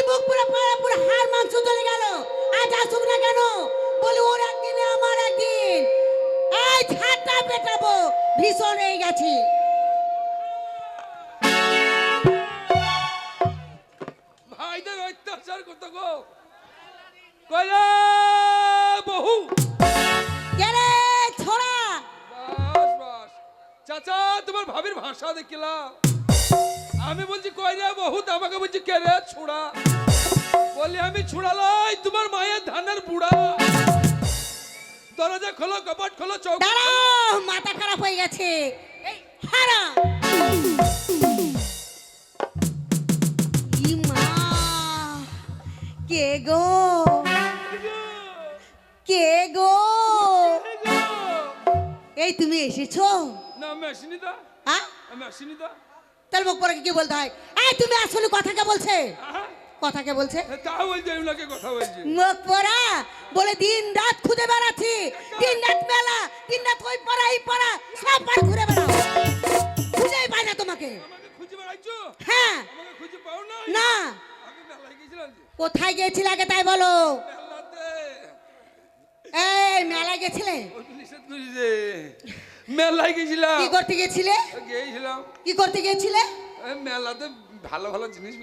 ওই মুখ পুরো পুরো পুরো হাড় মাংস চলে গেল। আজ আসুক না কেন? বলে ওর একদিনে আমার একদিন। এই ছাড়টা পেটাবো ভীষণ হয়ে গেছি। ভাইদের অত্যাচার করতে গো? কইলে বহু। কেরে ছোড়া। বাস বাস। চাচা তোমার ভাবির ভাষা দেখিলাম আমি বলছি কইরে বহুত? আমাকে বলছি কে রে ছোড়া? বলি আমি ছুড়ালাই তোমার মায়ের ধানের বুড়া। দরজা খোলো কপাট খোলো চৌক দাঁড়াও মাথা খারাপ হয়ে গেছে। এই হারা। কে গো? কে গো? এই তুমি এসেছ? না আমি আসিনি তো। হ্যাঁ আমি আসিনি তো। তাহলে মুখ পরে কি বলতে হয়? এই তুমি আসলে কথা কে বলছে? কথা কে বলছে? তা বলছি এগুলোকে কথা বলছি। মুখ পরা বলে দিন রাত খুঁজে বেড়াচ্ছি। দিন রাত মেলা দিন রাত ওই পড়া এই পড়া সব পার ঘুরে বেড়াও। খুঁজেই পাই না তোমাকে। আমাকে খুঁজে বেড়াইছো হ্যাঁ। আমাকে খুঁজে পাও না। না কোথায় গিয়েছিলে আগে তাই বলো। মেলায় গেছিলে নিষেধ করেছে মেলায় গেছিলাম কি করতে গেছিলে গেছিলাম কি করতে গেছিলে মেলাতে ভালো ভালো জিনিস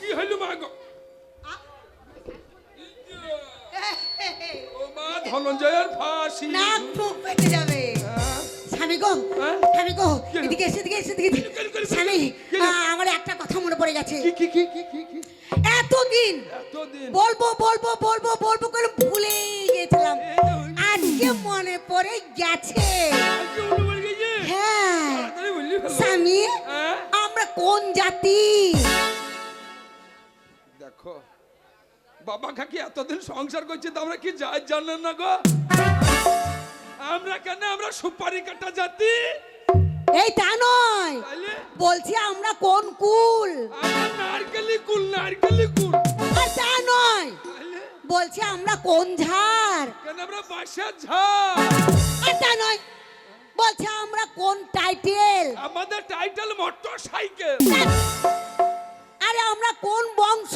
কি হলো মা গো মা ধনঞ্জয়ের ফাঁসি নাক ফুক পেতে যাবে স্বামী গো? স্বামী গো এদিকে এসে এদিকে এসে এদিকে এসে। কি হলো? স্বামী কি হলো? আ, আমার একটা কথা মনে পড়ে গেছে। এতদিন বলব বলব বলব বলব করে ভুলেই গেছিলাম আজকে মনে পড়ে গেছে। হ্যাঁ। স্বামী হ্যাঁ? আমরা কোন জাতি? দেখো বাবা কাকি এতদিন সংসার করছে তো আমরা কি যাই জানেন না গো? আমরা কেন আমরা সুপারি কাটা জাতি? এই তা নয়। বলছি আমরা কোন কুল? নারকেলি কুল নারকেলি কুল। আর তা নয়। বলছি আমরা কোন ঝাড়? কেন আমরা বাসার ঝাড়? আর তা নয়। বলছি আমরা কোন টাইটেল? আমাদের টাইটেল মোটর সাইকেল আরে আমরা কোন বংশ?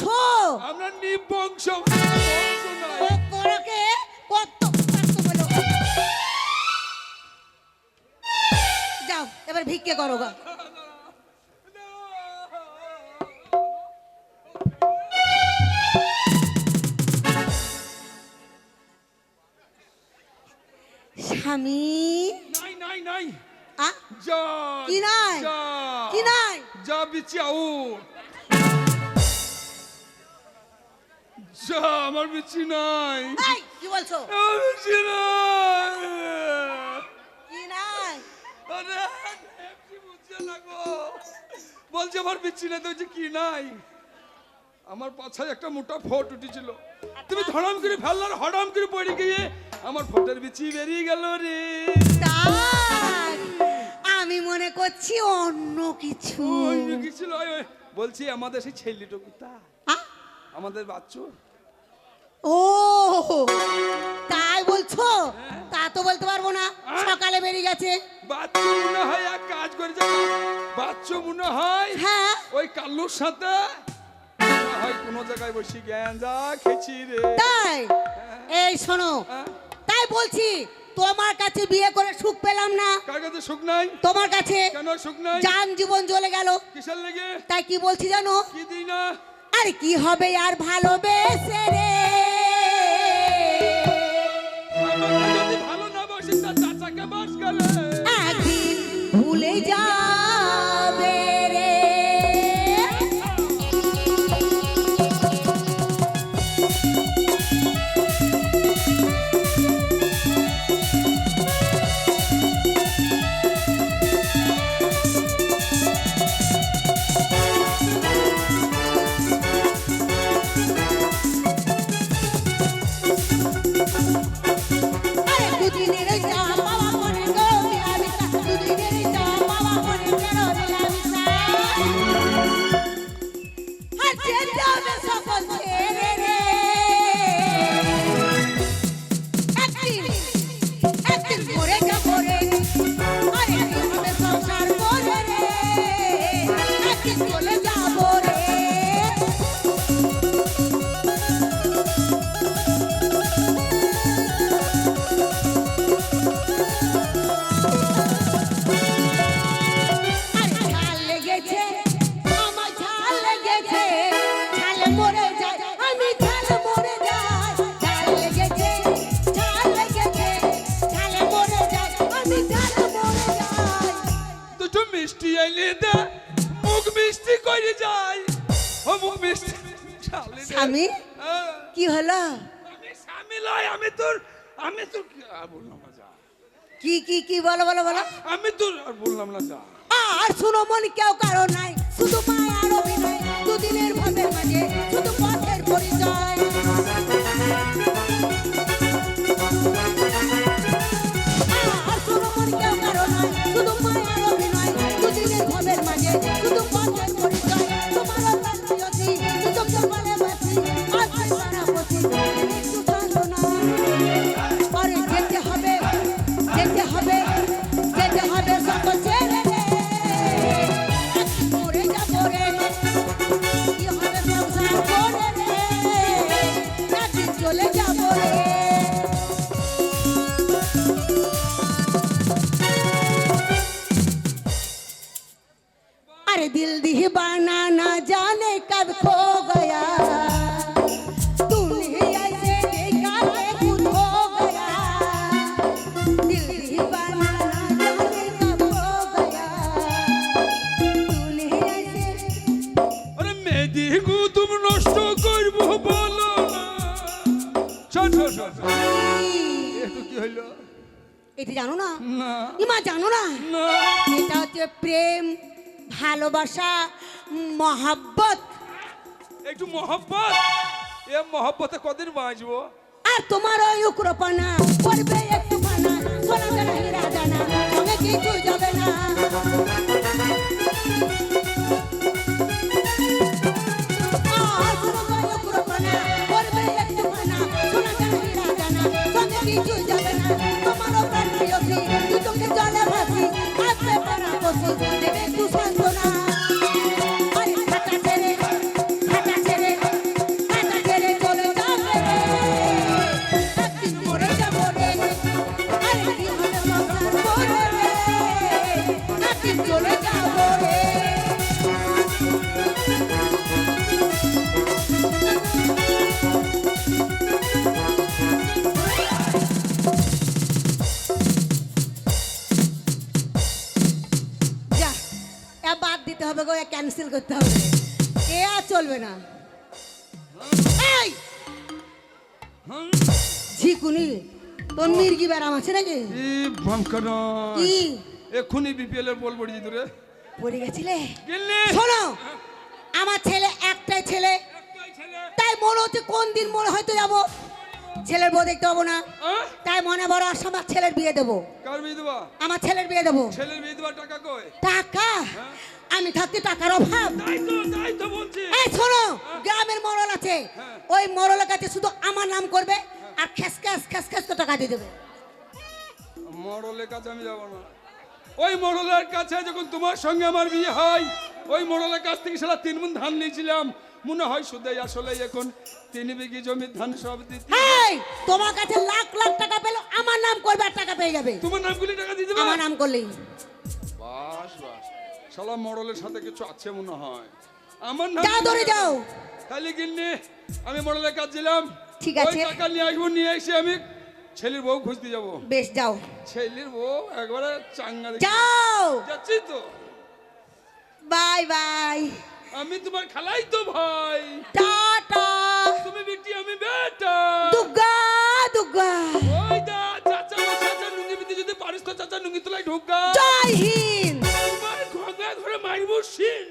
আমরা নিবংশ। বংশ নয়। যাও এবার ভিক্ষে করো গা। স্বামী। নাই নাই নাই। আ? যা কি নাই? যা। কি নাই? যা বিচি আউ। যা আমার বিচি নাই। এই কি বলছো? আমার বিচি নাই কি নাই আরে এমনি বুঝছে না গো। বলছে আমার বিচি নাই কি নাই। আমার পাছায় একটা মোটা ফোট উঠেছিল। তুমি ধড়াম করে ফেললার হড়াম করে পড়ে গিয়ে আমার ফোটের বিচি বেরিয়ে গেল রে। আমি মনে করছি অন্য কিছু। ওই, ওই। বলছি আমাদের সেই ছেলেটুকু তা আমাদের বাচ্চু। ও সকালে বেরিয়ে গেছে। বাচ্চু মনে হয় এক কাজ করে বাচ্চু মনে হয় হ্যাঁ। ওই কাল্লুর সাথে হয় কোনো জায়গায় বসে গ্যাঞ্জা খেছি রে। তাই? এই শোনো হ্যাঁ? তাই বলছি তোমার কাছে বিয়ে করে সুখ পেলাম না। কার কাছে সুখ নাই? তোমার কাছে কেন সুখ নাই? যান জীবন চলে গেল। কিসের লেগে? তাই কি বলছি জানো? কি দিই না? আর কি হবে আর ভালোবেসে রে? একদিন ভুলে যাবে করে যাই। ও মিষ্টি। স্বামী? হ্যাঁ, কি হলো? আমি স্বামী লয় আমি তোর আমি তোর কি- বললাম না যা। কি কি কি বলো বলো বলো। আমি তোর আর বললাম না যা। আর শুনো মন কেউ কারও নাই। শুধু মায়ার অভিনয়। দুদিনের ভাবের মাঝে শুধু না। শোন শোন শোন শোন। একটু কি হইল? এটা জানো না? ইমা জানো না। এটা হচ্ছে প্রেম। ভালোবাসা মহাব্বত। একটু মহব্বত? এ মহব্বতে কদিন বাঁচবো? আর তোমার ওই উগ্রপনা করবে একটু ফানা সোনা জানা হীরা জানা সঙ্গে কিছু যাবে না। আর তোমার গো ক্যান্সেল করতে হবে। এ আর চলবে না। এই! ঝিকুনি তোর মির্গি ব্যারাম আছে নাকি? কি এক্ষুনি বিপিএল এর বল পড়ি গেছিলে? শোনো আমার ছেলে একটাই ছেলে। একটাই ছেলে। তাই মনে হচ্ছে কোন দিন মনে হয়তো যাব? ছেলের বউ দেখতে পাবো না। তাই মনে বড় আশা আমার ছেলের বিয়ে দেবো। দেবা? আমার ছেলের বিয়ে দেবো। ছেলের বিয়ে দেবার টাকা কই? টাকা? আমি থাকতে টাকার অভাব। তো তো এই শোনো গ্রামের মরল আছে। হ্যাঁ। ওই মরলের কাছে শুধু আমার নাম করবে আর খেস খেস খেস খেস করে টাকা দিয়ে দেবে। মরলের কাছে আমি যাব না। ওই মরলের কাছে যখন তোমার সঙ্গে আমার বিয়ে হয় ওই মরলের কাছ থেকে সারা তিন মন ধান নিয়েছিলাম। মনে হয় শুধু আসলে এখন তিন বিঘি জমির ধান সব দিতে তোমার কাছে লাখ লাখ টাকা পেল আমার নাম করবে আর টাকা পেয়ে যাবে। তোমার নামগুলি টাকা দিয়ে দেবে আমার নাম করলেই। বাস বাস। শালা মরলের সাথে কিছু আছে মনে হয়। আমার নাম যাও ধরে যাও তাহলে গিন্নি আমি মরলের কাজ দিলাম। ঠিক ওই আছে। টাকা নিয়ে আসব নিয়ে এসে আমি ছেলের বউ খুঁজতে যাব। বেশ যাও। ছেলের বউ একবারে চাঙ্গা দেখে যাও! যাচ্ছি তো। বাই বাই আমি তোমার খালাই তো ভাই। টাটা তুমি বিটি আমি বেটা। দুগা দুগা ওই দা চাচা চাচা লুঙ্গি বিটি যদি পারিস তো চাচা লুঙ্গি তোলাই ঢোকা। জয় হিন্দ। তোমার ঘরে মারবো শিন